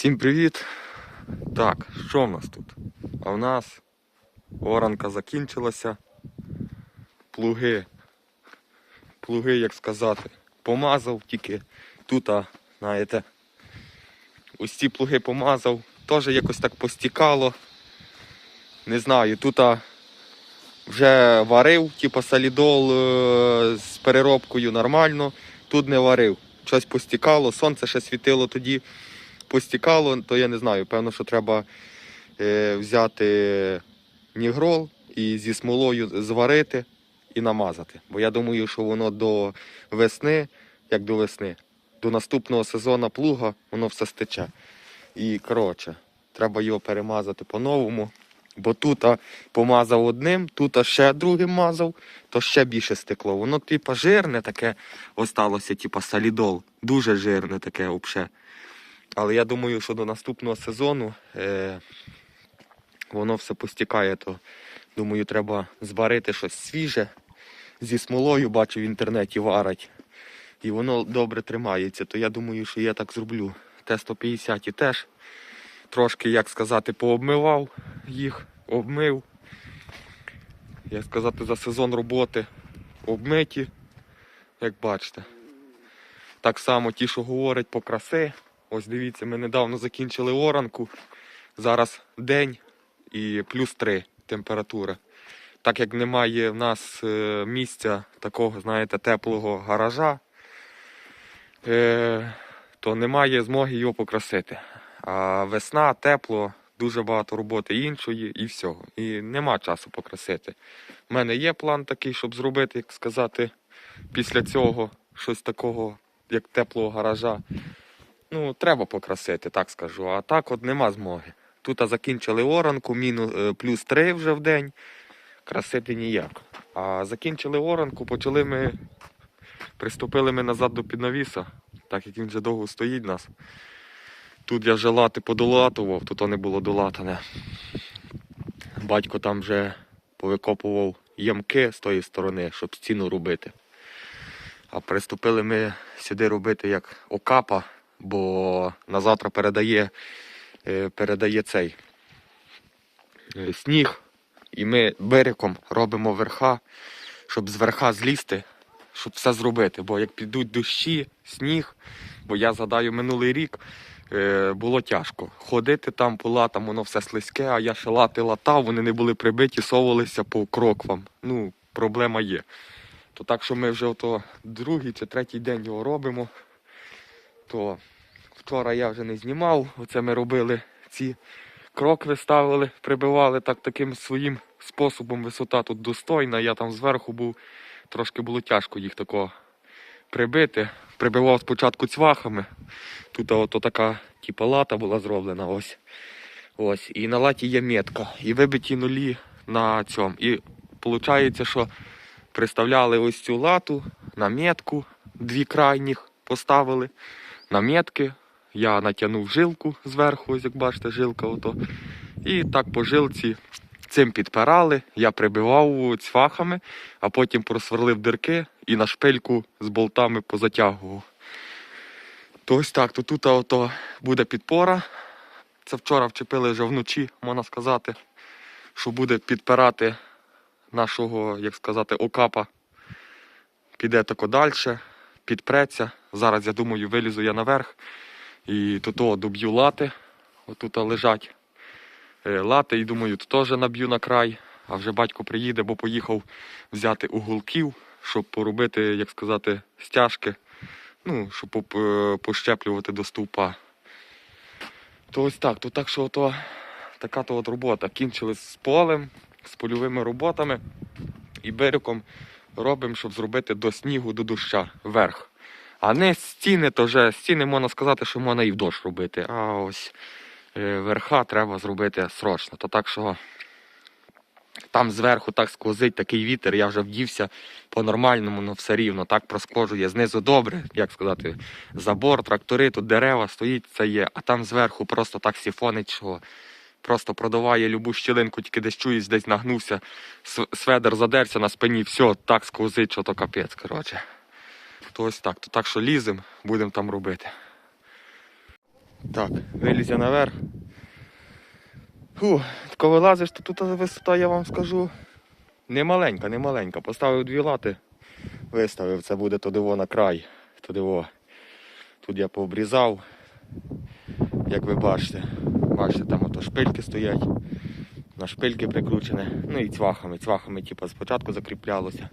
Всім привіт! Так, що в нас тут? А в нас оранка закінчилася. Плуги. Плуги, як сказати, помазав тільки тут, а, знаєте, ось ці плуги помазав. Теж якось так постікало. Не знаю, тут вже варив, типу солідол е, з переробкою нормально. Тут не варив. Щось постікало, сонце ще світило тоді постікало, то я не знаю. Певно, що треба е, взяти нігрол і зі смолою зварити і намазати. Бо я думаю, що воно до весни, як до весни, до наступного сезону плуга воно все стече. І коротше, треба його перемазати по-новому. Бо тут помазав одним, тут ще другим мазав, то ще більше стекло. Воно, типа, жирне таке осталося, типа солідол. Дуже жирне таке взагалі. Але я думаю, що до наступного сезону е, воно все постікає, то думаю, треба зварити щось свіже. Зі смолою бачу в інтернеті варять. І воно добре тримається. То я думаю, що я так зроблю. Т-150 і теж трошки, як сказати, пообмивав їх, обмив. Як сказати, за сезон роботи обмиті, як бачите. Так само ті, що говорять по краси. Ось дивіться, ми недавно закінчили оранку. Зараз день і плюс 3 температура. Так як немає в нас е, місця такого, знаєте, теплого гаража, е, то немає змоги його покрасити. А весна, тепло, дуже багато роботи іншої і всього. І нема часу покрасити. У мене є план такий, щоб зробити, як сказати, після цього щось такого, як теплого гаража. Ну, треба покрасити, так скажу. А так от нема змоги. Тут закінчили оранку, мінус, е, плюс 3 вже в день. Красити ніяк. А закінчили оранку, почали ми. Приступили ми назад до піднавіса, так як він вже довго стоїть нас. Тут я вже лати подолатував, тут не було долатане. Батько там вже повикопував ямки з тої сторони, щоб стіну робити. А приступили ми сюди робити як окапа, бо на завтра передає, е, передає цей е, сніг. І ми берегом робимо верха, щоб з верха злізти, щоб все зробити. Бо як підуть дощі, сніг, бо я згадаю минулий рік. е, Було тяжко. Ходити там по латам, воно все слизьке, а я ще лати латав, вони не були прибиті, совалися по кроквам. Ну, проблема є. То так що ми вже ото другий чи третій день його робимо, то вчора я вже не знімав. Оце ми робили ці крокви ставили, прибивали так таким своїм способом. Висота тут достойна. Я там зверху був, трошки було тяжко їх такого прибити. Прибивав спочатку цвахами. Тут ото така типа лата була зроблена. Ось. Ось. І на латі є метка. І вибиті нулі на цьому. І виходить, що приставляли ось цю лату на метку, дві крайніх поставили на метки. Я натягнув жилку зверху, як бачите, жилка ото. І так по жилці цим підпирали, я прибивав цвахами, а потім просверлив дирки і на шпильку з болтами позатягував. То ось так, то тут ото буде підпора. Це вчора вчепили вже вночі, можна сказати, що буде підпирати нашого, як сказати, окапа. Піде тако далі, підпреться. Зараз, я думаю, вилізу я наверх і тут доб'ю лати. Отут лежать е, лати, і думаю, тут теж наб'ю на край. А вже батько приїде, бо поїхав взяти уголків, щоб поробити, як сказати, стяжки. Ну, щоб е, пощеплювати до стовпа. То ось так, то так що то така то от робота. Кінчили з полем, з польовими роботами і берегом робимо, щоб зробити до снігу, до доща вверх. А не стіни, то вже стіни можна сказати, що можна і в дощ робити. А ось е, верха треба зробити срочно. То так що там зверху так сквозить такий вітер, я вже вдівся по-нормальному, ну все рівно, так проскожує. Знизу добре, як сказати, забор, трактори, тут дерева стоїть, це є, а там зверху просто так сіфонить, що просто продаває любу щілинку, тільки десь чуєш, десь нагнувся, сведер задерся на спині, все, так сквозить, що то капець, коротше. То ось так, то так що лізем, будемо там робити. Так, виліз я наверх. Фу, коли вилазиш, то тут висота, я вам скажу. Не маленька, не маленька. Поставив дві лати, виставив, це буде туди на край. Туди. Тут я пообрізав, як ви бачите. Бачите, там ото шпильки стоять. На шпильки прикручене. Ну і цвахами. Цвахами типу, спочатку закріплялося,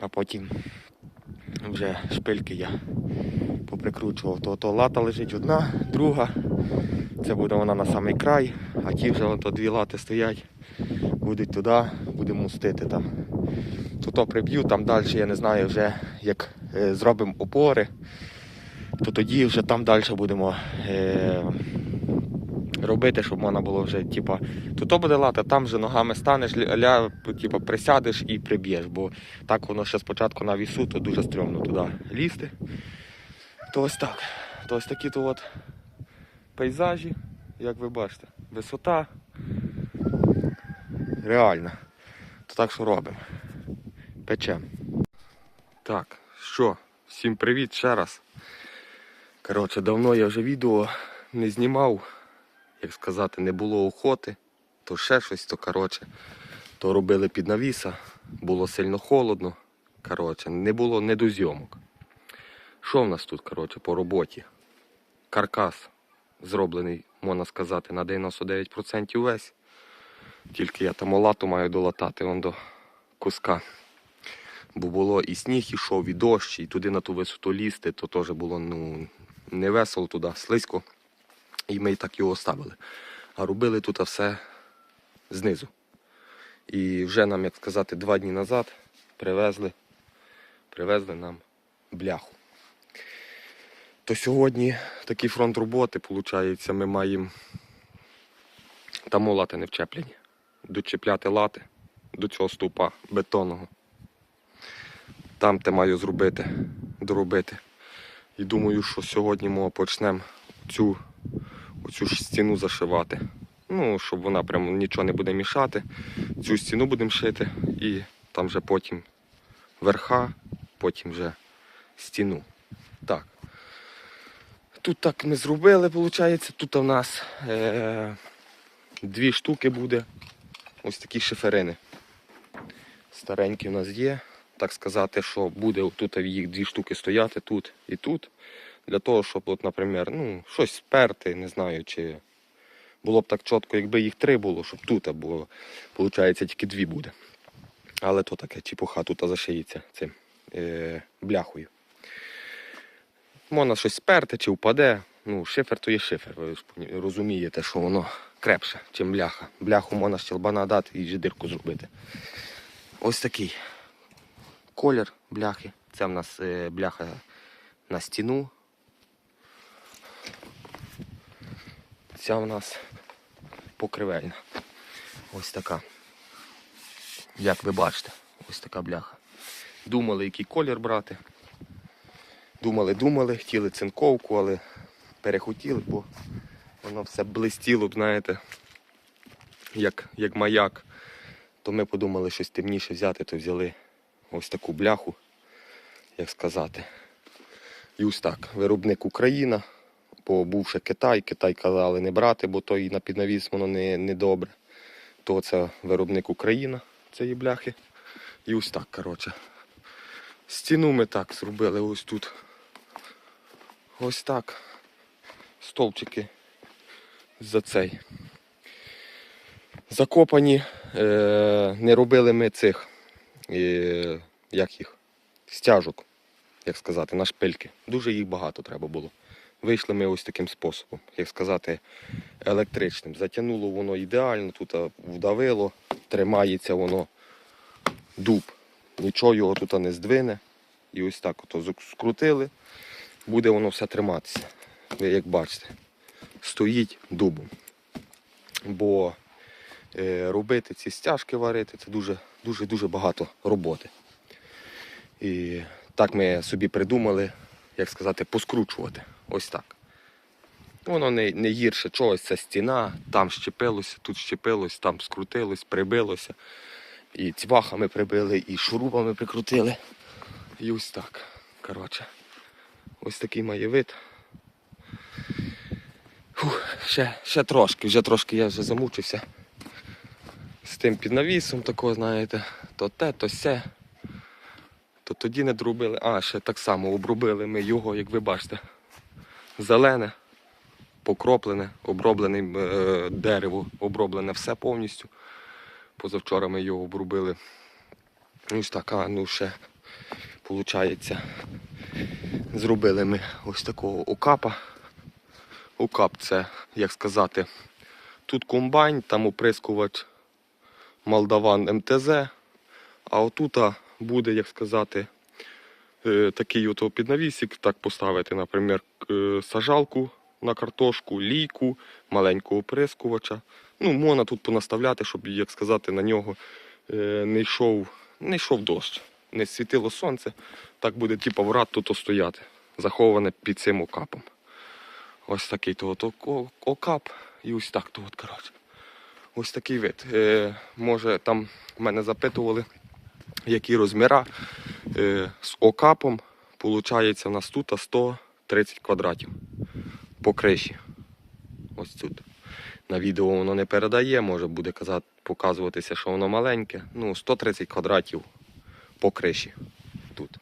а потім вже шпильки я поприкручував. То, то лата лежить одна, друга. Це буде вона на самий край, а ті вже ото дві лати стоять, будуть туди, будемо мустити там. То приб'ю, там далі я не знаю вже як е, зробимо опори, то тоді вже там далі будемо е, робити, щоб можна було вже, типа, то буде лата, там вже ногами станеш, ля, типа, присядеш і приб'єш, бо так воно ще спочатку на вісу, то дуже стрьомно туди лізти. То ось так. То ось такі то от пейзажі, як ви бачите, висота. Реальна. То так що робимо. Печем. Так, що, всім привіт ще раз. Коротше, давно я вже відео не знімав, як сказати, не було охоти, то ще щось, то коротше, то робили під навіса, було сильно холодно. Коротше, не було не до зйомок. Що в нас тут, коротше, по роботі? Каркас зроблений, можна сказати, на 99% весь. Тільки я там лату маю долатати вон до куска. Бо було і сніг ішов, і дощ, і туди на ту висоту лізти, то теж було ну, не весело туди, слизько. І ми так його ставили. А робили тут все знизу. І вже нам, як сказати, два дні назад привезли, привезли нам бляху. То сьогодні такий фронт роботи, виходить, ми маємо там лати не вчеплені. Дочіпляти лати до цього стовпа бетонного. Там те маю зробити, доробити. І думаю, що сьогодні ми почнемо цю, цю ж стіну зашивати. Ну, щоб вона прямо нічого не буде мішати. Цю стіну будемо шити і там вже потім верха, потім вже стіну. Так. Тут так ми зробили, виходить. Тут у нас е- дві штуки буде. Ось такі шиферини. Старенькі у нас є. Так сказати, що буде тут їх дві штуки стояти тут і тут. Для того, щоб, от, наприклад, ну, щось сперти, не знаю, чи було б так чітко, якби їх три було, щоб тут, бо виходить тільки дві буде. Але то таке чепуха тут зашиється цим е, бляхою. Можна щось сперти чи впаде. Ну, шифер то є шифер. Ви розумієте, що воно крепше, ніж бляха. Бляху можна щелбана дати і дирку зробити. Ось такий колір бляхи. Це в нас е, бляха на стіну. Ця в нас покривельна. Ось така. Як ви бачите, ось така бляха. Думали, який колір брати. Думали, думали, хотіли цинковку, але перехотіли, бо воно все блистіло, б, знаєте, як, як маяк. То ми подумали щось темніше взяти, то взяли ось таку бляху, як сказати. І ось так, виробник Україна, бо був ще Китай, Китай казали не брати, бо то і на піднавіс воно не, не добре. То це виробник Україна цієї бляхи. І ось так, коротше. Стіну ми так зробили ось тут. Ось так. Стовпчики за цей. Закопані. Е, не робили ми цих, е, як їх, стяжок, як сказати, на шпильки. Дуже їх багато треба було. Вийшли ми ось таким способом, як сказати, електричним. Затягнуло воно ідеально, тут вдавило, тримається воно дуб. Нічого його тут не здвине. І ось так ото скрутили, буде воно все триматися. Ви як бачите, стоїть дубом. Бо е, робити ці стяжки варити це дуже дуже дуже багато роботи. І так ми собі придумали, як сказати, поскручувати. Ось так. Воно не, не гірше чогось, це стіна, там щепилося, тут щепилось, там скрутилось, прибилося. І цвахами прибили, і шурупами прикрутили. І ось так. Коротше. Ось такий має вид. ще, ще трошки, вже трошки я вже замучився. З тим під навісом такого, знаєте, то те, то сє. То тоді не дробили. А, ще так само обробили ми його, як ви бачите. Зелене, покроплене, оброблене е, дерево, оброблене все повністю. Позавчора ми його обробили. Ось така, ну ще, виходить, зробили ми ось такого окапа. Окап це, як сказати, тут комбайн, там оприскувач Молдаван МТЗ, а отут буде, як сказати, такий ото піднавісик, так поставити, наприклад, е, сажалку на картошку, лійку, маленького оприскувача. Ну, можна тут понаставляти, щоб, як сказати, на нього е, не йшов, не йшов дощ, не світило сонце. Так буде, типу, врат тут стояти, заховане під цим окапом. Ось такий то от окап і ось так то от, коротше. Ось такий вид. Е, може, там мене запитували, які розміра. Е, з окапом, виходить, у нас тут 130 квадратів по криші. Ось тут. На відео воно не передає, може буде показуватися, що воно маленьке. Ну, 130 квадратів по криші тут.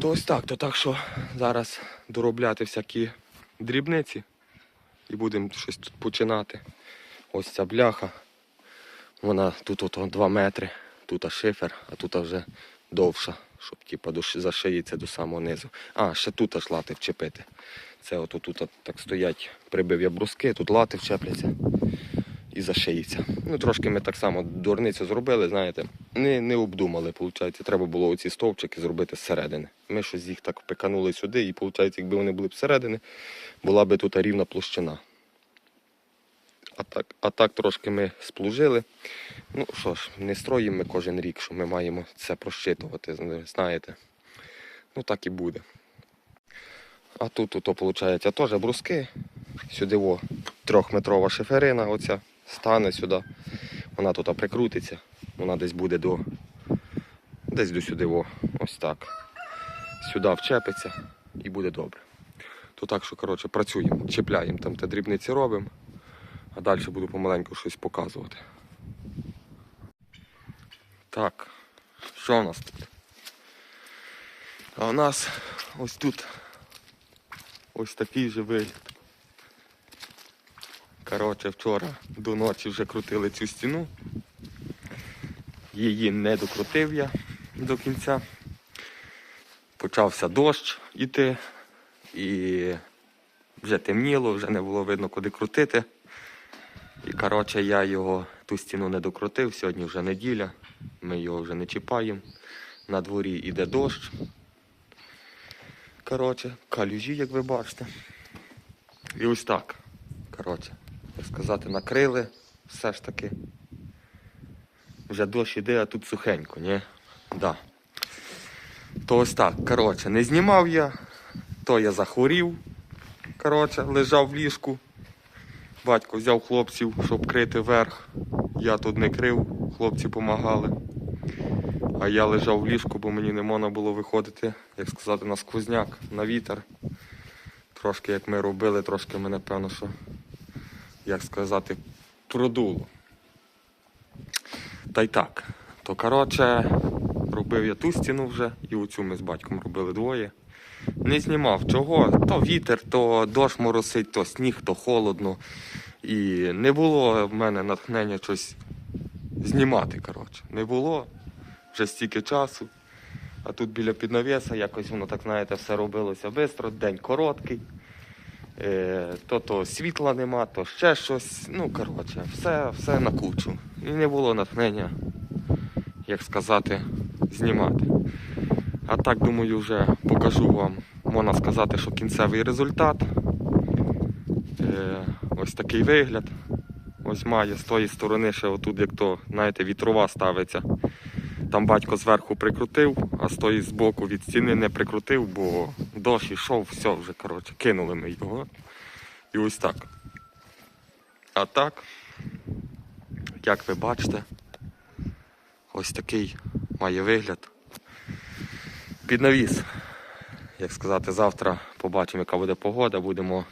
То ось так, то так що зараз доробляти всякі дрібниці і будемо щось тут починати. Ось ця бляха. Вона тут ото 2 метри, тут шифер, а тут вже довша, щоб типу, зашиється до самого низу. А, ще тут аж лати вчепити. Це ото тут от так стоять, прибив я бруски, тут лати вчепляться і зашиється. Ну, трошки ми так само дурницю зробили, знаєте, не, не обдумали, виходить. Треба було оці стовпчики зробити зсередини. Ми щось їх так пиканули сюди, і виходить, якби вони були б зсередини, була би тут рівна площина. А так, а так трошки ми сплужили. Ну що ж, не строїмо ми кожен рік, що ми маємо це прощитувати, знаєте. Ну так і буде. А тут, то, виходить, теж бруски. Сюди о, трьохметрова шиферина оця стане сюди. Вона тут прикрутиться. Вона десь буде до. Десь до сюди, о, ось так. Сюди вчепиться і буде добре. То так що, коротше, працюємо, чіпляємо там те дрібниці робимо, а далі буду помаленьку щось показувати. Так, що у нас тут? А у нас ось тут ось такий же вигляд. Коротше, вчора до ночі вже крутили цю стіну. Її не докрутив я до кінця. Почався дощ іти і вже темніло, вже не було видно, куди крутити. І коротше, я його ту стіну не докрутив. Сьогодні вже неділя. Ми його вже не чіпаємо. На дворі йде дощ. Коротше, калюжі, як ви бачите. І ось так. Коротше, як сказати, накрили все ж таки. Вже дощ іде, а тут сухенько, ні? Да. То ось так, коротше, не знімав я, то я захворів. Коротше, лежав в ліжку. Батько взяв хлопців, щоб крити верх. Я тут не крив, хлопці допомагали. А я лежав в ліжку, бо мені не можна було виходити, як сказати, на сквозняк, на вітер. Трошки як ми робили, трошки мене певно, що, як сказати, продуло. Та й так. То коротше, робив я ту стіну вже, і оцю ми з батьком робили двоє. Не знімав чого, то вітер, то дощ моросить, то сніг, то холодно. І не було в мене натхнення щось знімати. коротше. Не було вже стільки часу. А тут біля піднавеса якось воно так, знаєте, все робилося швидко, день короткий. Е, то то світла нема, то ще щось. Ну, коротше, все, все на кучу. І не було натхнення, як сказати, знімати. А так, думаю, вже покажу вам, можна сказати, що кінцевий результат. Е, ось такий вигляд. Ось має з тої сторони ще отут, як то, знаєте, вітрова ставиться. Там батько зверху прикрутив, а з тої збоку від стіни не прикрутив, бо дощ ішов, все вже, коротше, кинули ми його. І ось так. А так, як ви бачите, ось такий має вигляд. Під навіс. Як сказати, завтра побачимо, яка буде погода, будемо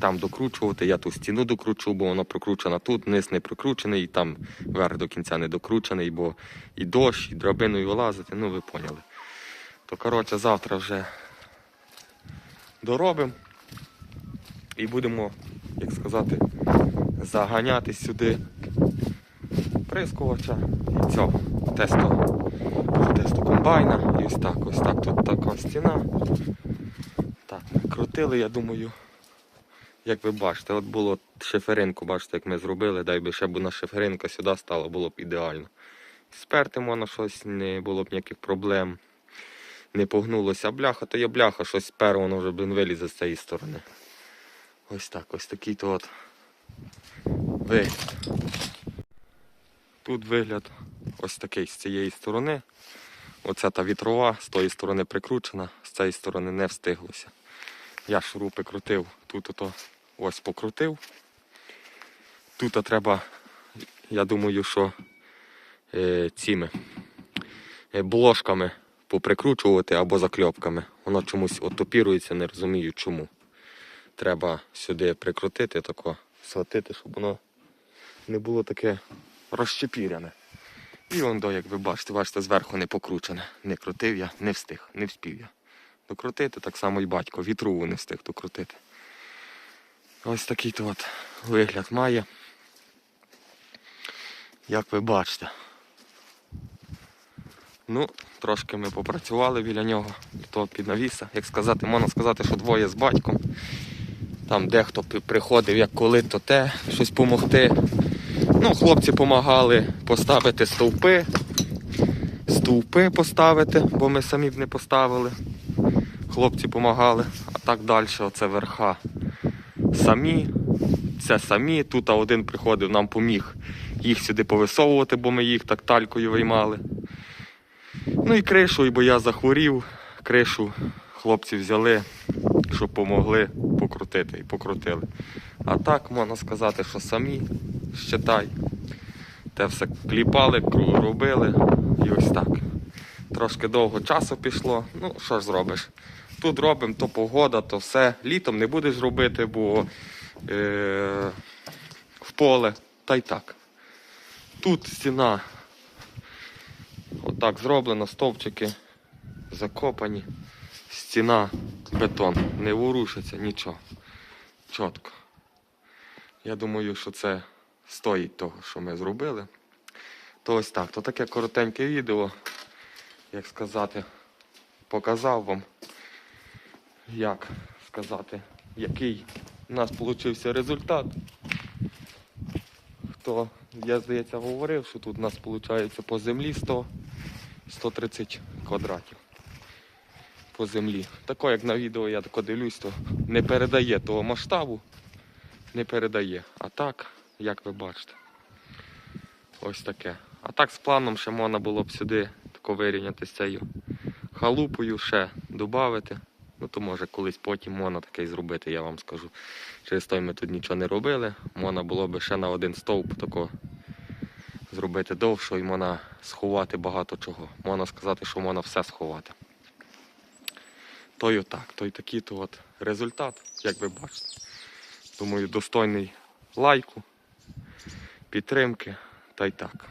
там докручувати. Я ту стіну докручу, бо вона прокручена тут, низ не прокручений, і там верх до кінця не докручений, бо і дощ, і драбиною вилазити, ну ви поняли. То коротше, завтра вже доробимо і будемо, як сказати, заганяти сюди прискувача і цього тесто, тесто комбайна. І ось так, ось так. Тут така стіна. Так, крутили, я думаю, як ви бачите, от було шиферинку, бачите, як ми зробили, дай би ще б на шиферинка сюди стала, було б ідеально. Сперти можна щось, не було б ніяких проблем. Не погнулося бляха, то є бляха, щось сперо, воно вже блин, вилізе з цієї сторони. Ось так, ось такий то от вигляд. Тут вигляд ось такий з цієї сторони. Оця та вітрова, з тої сторони прикручена, з цієї сторони не встиглося. Я шурупи крутив, тут ото ось покрутив. Тут треба, я думаю, що е, цими е, бложками поприкручувати або закльопками. Воно чомусь отопірується, не розумію чому. Треба сюди прикрутити, тако, схватити, щоб воно не було таке розщепіряне. І он до, як ви бачите, бачите, зверху не покручене. Не крутив я, не встиг, не вспів я. Докрутити так само і батько, вітрову не встиг докрутити. Ось такий то от вигляд має. Як ви бачите. Ну, трошки ми попрацювали біля нього, то під навіса. Як сказати, можна сказати, що двоє з батьком. Там дехто приходив, як коли, то те, щось допомогти. Ну, хлопці допомагали поставити стовпи. Стовпи поставити, бо ми самі б не поставили. Хлопці допомагали. А так далі, оце верха. Самі. Це самі. Тут один приходив, нам поміг їх сюди повисовувати, бо ми їх так талькою виймали. Ну і кришу, бо я захворів, кришу хлопці взяли, щоб помогли покрутити і покрутили. А так можна сказати, що самі щитай. Те все кліпали, робили і ось так. Трошки довго часу пішло. Ну, що ж зробиш? Тут робимо, то погода, то все. Літом не будеш робити, бо е- в поле. Та й так. Тут стіна отак зроблено, стовпчики закопані. Стіна, бетон, не ворушиться, нічого. Чітко. Я думаю, що це стоїть того, що ми зробили. То ось так, то таке коротеньке відео, як сказати, показав вам, як сказати, який у нас вийшов результат. Хто, я здається, говорив, що тут у нас виходить по землі 100, 130 квадратів. По землі. Тако, як на відео я тако дивлюсь, то не передає того масштабу, не передає. А так, як ви бачите, ось таке. А так з планом ще можна було б сюди тако вирівняти з цією халупою, ще додати. Ну то може колись потім можна таке зробити, я вам скажу. Через той ми тут нічого не робили. Можна було б ще на один стовп тако зробити довше і можна сховати багато чого. Можна сказати, що можна все сховати. То й отак, то й такий то от результат, як ви бачите. Думаю, достойний лайку, підтримки та й так.